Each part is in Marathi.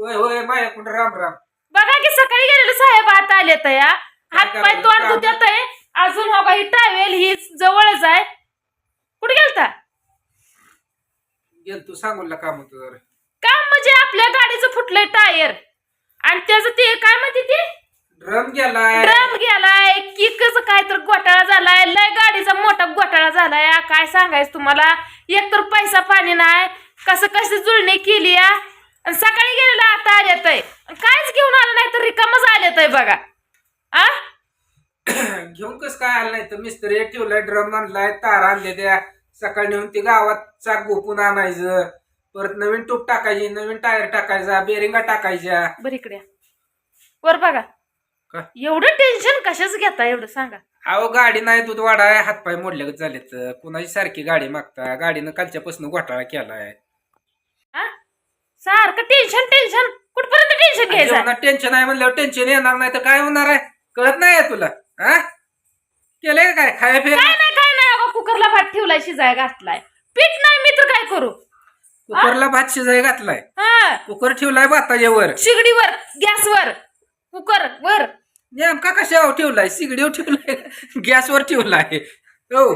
होय होय माझ्याकडून राम राम. बघा की सकाळी गेलेले साहेब आता आले या. हात पाय? तोंड काम- धुत्यात आहे. अजून हो का ही ट्रॅव्हल ही जवळच आहे. कुठे गेलता? गेल तू सांगूला काम होतं जरा. काम म्हणजे आपल्या गाडीचं फुटलंय टायर. आणि त्याचं ते काय म्हणते ते? ड्रम गेलाय. ड्रम गेलाय. किकच काय तर घोटाळा झालाय. लय गाडीचा मोठा घोटाळा झालाय. काय सांगायचं तुम्हाला? एक तर पैसा पाणी नाही. कसं कसं जुळणी केली या आणि सकाळी गेलेलं आता आल्यात आहे कायच घेऊन आलं नाही तर रिकामच आल्यात आहे बघा. आ? घेऊन कस काय आलं नाही? तर मिस्त्री ठेवलाय ड्रम आणलाय तार आणले त्या सकाळी नेऊन ते गावात चाक गोपून आणायचं. परत नवीन टूप टाकायची नवीन टायर टाकायचा बेरिंगा टाकायच्या. बरं इकडे या. वर बघा. काय? एवढं टेन्शन कशाच घेता? एवढं सांगा. अहो गाडी नाही दूध वाढाय हातपाय मोडले झालेत. कुणाची सारखी गाडी मागता? गाडीनं कालच्यापासून घोटाळा केलाय? सारखं टेन्शन टेन्शन कुठपर्यंत टेन्शन घ्यायचं? टेन्शन आहे म्हणल्यावर टेन्शन येणार नाही तर काय होणार आहे? कळत नाही आहे तुला हा? केलंय काय? खाय फिर काय नाही काय नाही अगं कुकरला भात ठेवलाय शिजाय घातलाय. पीठ नाही मी तर काय करू? कुकरला भात शिजाय घातलाय? हा. कुकर ठेवलाय भाताच्या वर शिगडीवर गॅसवर. कुकर वर. नेमका कशावर ठेवलाय? सिगडीवर ठेवलाय गॅसवर ठेवलाय. हो.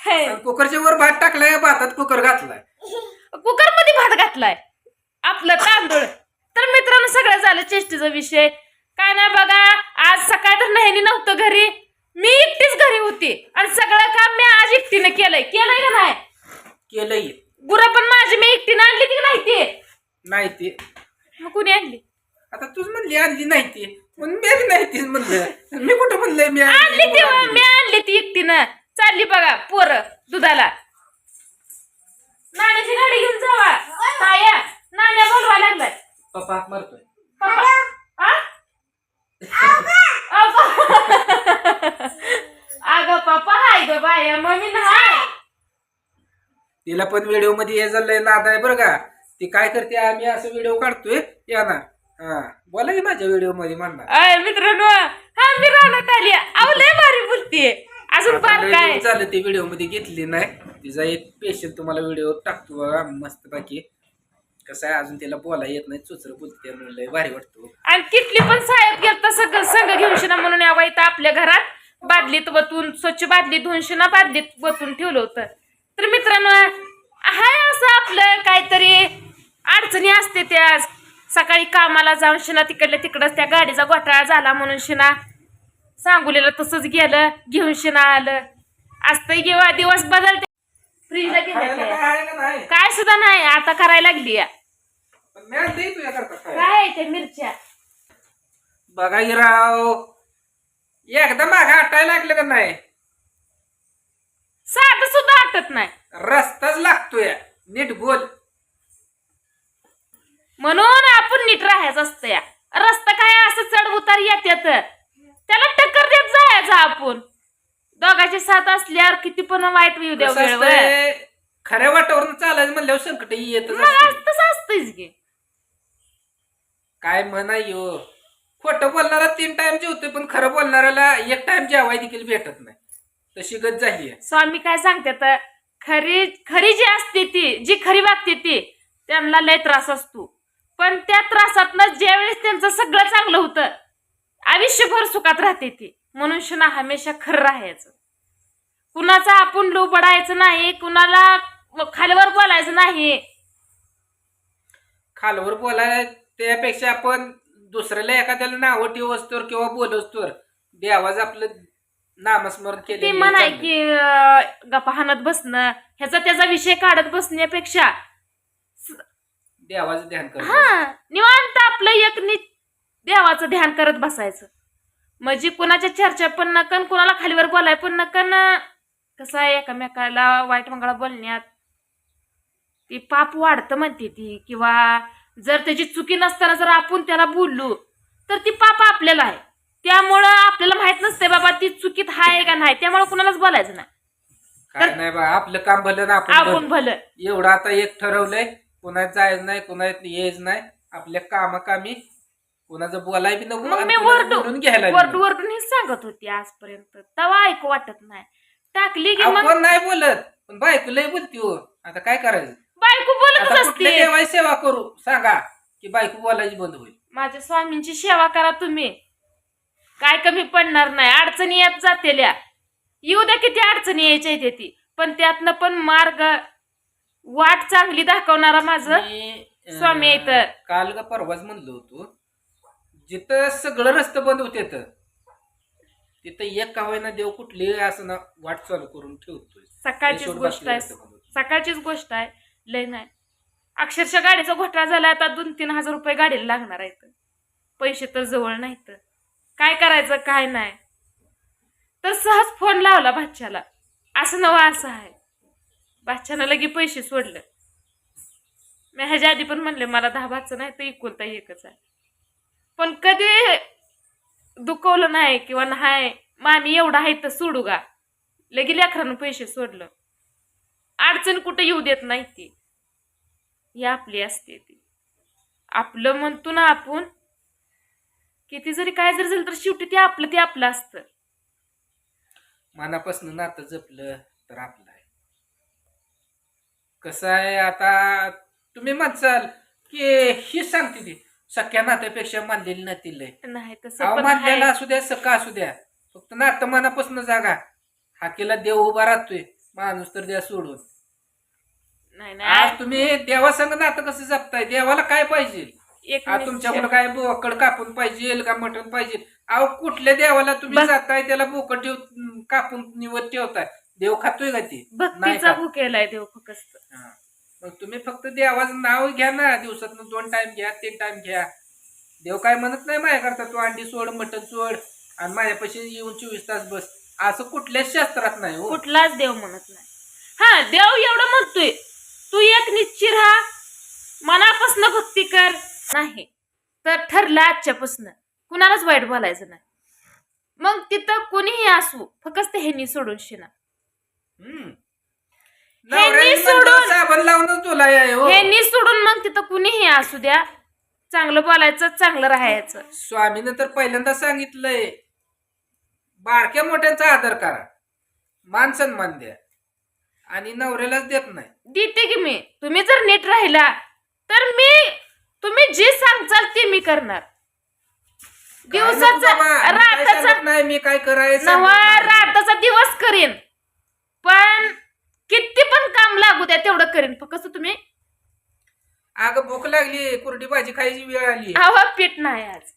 हे, कुकरच्या वर भात टाकलाय भातात कुकर घातलाय? कुकरमध्ये भात घातलाय. आपलं तांदूळ. तर मित्रांनो सगळं झालं चेष्टीचा विषय. काय नाही बघा आज सकाळ तर नेहमी नव्हतं घरी. मी एकटीच घरी होती आणि सगळं काम मी आज एकटीने केलंय. केलंय का नाही? केलंय. गुरं पण माझी मी एकटीने आणली की नाही ती? नाही ते. मग कुणी आणली? आता तूच म्हणली आणली नाही ती. म्हणून मी बी नाही तीच म्हणलं. मी कुठं म्हणलंय मी आणली ती. मी आणली ती एकटीनं. चालली बघा पोर दुधाला. नाण्याची गाडी घेऊन जावा. ताया. नाण्या बोलवा लागलाय पप्पा हाक मारतोय. पप्पा आ? अगं अगं पप्पा हाय ग बाया मम्मी नाही तिला पण व्हिडिओमध्ये हे झालंय नाद आहे बरं का. ती काय करते आम्ही असं व्हिडिओ काढतोय येणार. हा बोला की माझ्या व्हिडिओमध्ये म्हणणार. अय मित्रांनो हा मी राहण्यात आली. अहो लय भारी बोलतीये. अजून फार काय? झालं ती व्हिडिओमध्ये घेतली नाही. तिचा एक पेशल तुम्हाला व्हिडिओ टाकतो बघा मस्त बाकी कसं आहे अजून तिला बोला येत नाही चुचर बोलते लय भारी वाटतो हो. आणि तिथली पण साहेब गेलता सगळं संघ घेऊन ना म्हणून यावं इथं आपल्या घरात बादलीत वतून स्वच्छ बादली धुवून शिना बादलीत वतून ठेवलं होतं. तर मित्रांनो हाय असं आपलं काहीतरी अडचणी असते त्या सकाळी कामाला जाऊन शिना तिकडल्या तिकडंच त्या गाडीचा घोटाळा झाला म्हणून शिना सांगुलेलं तसंच गेलं घेऊन शिना आलं. असतंय किंवा दिवस बदलते काय नाही. सुद्धा नाही आता करायला लागली. काय ते मिरच्या? बघा की राव. एकदा मागे हटायला लागलं का नाही? साधं सुद्धा आटत नाही. रस्ताच लागतोय. नीट बोल. म्हणून आपण नीट राहायचं असतं या. रस्ता साथ असल्यावर किती पण वाईट येऊ द्या कसं वेळेवर. असतंय, खऱ्या वाटावर चालायचं म्हणल्यावर संकट मग असते. आज तसं असतंच की. काय म्हणा यो. खोटं बोलणारा तीन टाइम जेवतोय पण खरं बोलणाऱ्याला एक टाइम जेवाय देखील भेटत नाही. तशी गत झाली स्वामी काय सांगतात खरी खरी जी असते ती जी खरी वागते ती त्यांना लय त्रास असतो. पण त्या त्रासातनं ज्यावेळेस त्यांचं सगळं चांगलं होतं आयुष्यभर सुखात राहते ती. म्हणून शिना हमेशा खरं राहायचं. कुणाचा आपण लोबडायचं नाही कुणाला खालीवर बोलायचं नाही. खालवर बोलाय त्यापेक्षा आपण दुसऱ्याला एखाद्याला नावं ठेवस्तोर किंवा बोलवस्तोर देवाच आपलं नामस्मरण ती केले म्हणाय की अं, गप्पा हाणत बसणं ह्याचा त्याचा विषय काढत बसण्यापेक्षा देवाचं ध्यान कर हा निवांत आपलं एक नि देवाचं ध्यान करत बसायचं. म्हणजे कुणाच्या चर्चा पण नकन कुणाला खालीवर बोलाय पण नकन कसं आहे एकामेकाला वाईट मंगळा बोलण्यात ती पाप वाढतं म्हणते ती. किंवा जर त्याची चुकी नसताना जर आपण त्याला बोललो तर ती पाप आपल्याला आहे. त्यामुळं आपल्याला माहीत नसते बाबा ती चुकीत आहे का नाही. त्यामुळे कुणालाच बोलायचं नाही. काय नाही बा आपलं काम भलं ना आपण आपण भलं. एवढं आता एक ठरवलंय कुणात जायचं नाही कुणात यायच नाही. आपल्या कामाकामी कुणाचं बोलाय बी नको मग आणि मी कुणाचं बोलून घ्यायला बी वरडू नको. वरडून सांगत होती आजपर्यंत. तवा ऐकू वाटत नाही. टाकली की मग? आपण नाही बोलत. पण बायको लय बोलती हो. आता काय करायचं? बायको बोलतच आता कुठल्या असते. देवाची सेवा करू? सांगा की बायको बोलायची बंद होईल. माझ्या स्वामींची सेवा करा तुम्ही. काय कमी पडणार नाही. अडचणी येत जातेल्या. येऊ द्या किती अडचणी यायच्या येते ती. पण त्यातनं पण मार्ग वाट चांगली दाखवणारा माझं मी, अं, स्वामी आहे तर. काल का परवाच म्हणलो होतो. जिथं सगळं रस्ते बंद होते तिथं एक का होईना देव कुठली असं ना वाट चालू करून ठेवतोय. सकाळचीच यशवंत गोष्ट आहे. सकाळचीच गोष्ट आहे. लय नाही. अक्षरशः गाडीचा घोटाळा झाला आता दोन तीन हजार रुपये गाडीला लागणार आहेत. पैसे तर जवळ नाहीत. काय करायचं काय नाही. तर सहज फोन लावला बादशाला. असं नवं असं आहे. बादशानं लगे पैसे सोडलं. मी ह्याच्या आधी पण म्हणले मला दहा भाचं नाही तर एकुलता एकच आहे. पण कधी दुखवलं नाही किंवा नाही मामी एवढं आहे तर सोडू का? लगे लेकरानं पैसे सोडलं. अडचण कुठं येऊ देत नाही ती. ही आपली असते ती. आपलं म्हणतो ना आपण किती जरी काय जरी झालं तर शेवटी ते आपलं ते आपलं असतं. मनापासून नातं जपलं तर आपलं आहे. कसं आहे आता तुम्ही म्हणसाल की ही सांगते ती. सख्या नात्यापेक्षा मानलेली नाती लय. नाही तसं अहो पण मानलेला आहे. असू द्या सका असू द्या. फक्त नातं मनापासून जागा हाकेला देव उभा राहतोय. माणूस तर द्या सोडून. नाही आज नाही तुम्ही देवासंग नातं कसं जपताय? देवाला काय पाहिजे? एक आज तुमच्याकडे काय बोकड कापून पाहिजे का मटण पाहिजे? अहो कुठल्या देवाला तुम्ही बस. जाताय त्याला बोकड ठेव कापून निवड ठेवताय. देव खातोय का ती? नाही भक्तीचा देव फक्त. हा. मग तुम्ही फक्त देवाचं नाव घ्या ना दिवसातून दोन टाइम घ्या तीन टाइम घ्या. देव काय म्हणत नाही माझ्याकरता तू अंडी सोड मटण सोड आणि माझ्यापाशी येऊन चोवीस तास बस. असं कुठल्याच शास्त्रात नाही हो. कुठलाच देव म्हणत नाही. हा देव एवढं म्हणतोय तू एक निश्चित राहा मनापासून भक्ती कर. नाही तर ठरलं आजच्यापासून. कुणालाच वाईट बोलायचं नाही. मग तिथं कुणीही असू फक्त ते ह्यांनी सोडून शिना ह्यांनी सोडून- साबण लावूनच तुला हो ह्यांनी सोडून मग तिथं कुणीही असू द्या. चांगलं बोलायचं चांगलं राहायचं. स्वामीनं तर पहिल्यांदा सांगितलंय बारक्या मोठ्यांचा आदर करा. मान सन्मान द्या. आणि नवऱ्यालाच देत नाही. देते की मी. तुम्ही जर नीट राहिला तर मी तुम्ही जे सांगचाल ते मी करणार. काय नको दिवसाचा बाबा, मी काय राताचा सांगत नाही मी काय करायचं? नवा दिवस करीन. पण किती पण काम लागू द्या तेवढं करीन. फक्त तुम्ही? अगं भूक लागली कुरडी भाजी खायची वेळ आली. हवा पीठ नाही आज.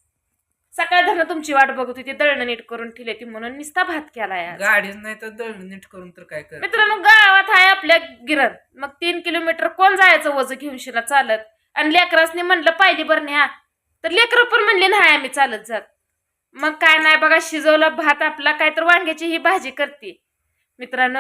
सकाळ धरणं तुमची वाट बघत होती दळणं नीट करून ठेवली ती म्हणून निस्ता भात केलाय आज. गाडीच नाही तर दळण नीट करून तर काय कर मित्रांनो गावात आहे आपल्या गिरण. मग तीन किलोमीटर कोण जायचं वज घेऊन शिला चालत? आणि लेकरासनी म्हणलं पाहिजे बरं न्या. तर लेकरं पण म्हणले नाही आम्ही चालत जात. मग काय नाही बघा शिजवला भात आपला काय तर वांग्याची ही भाजी करते. मित्रांनो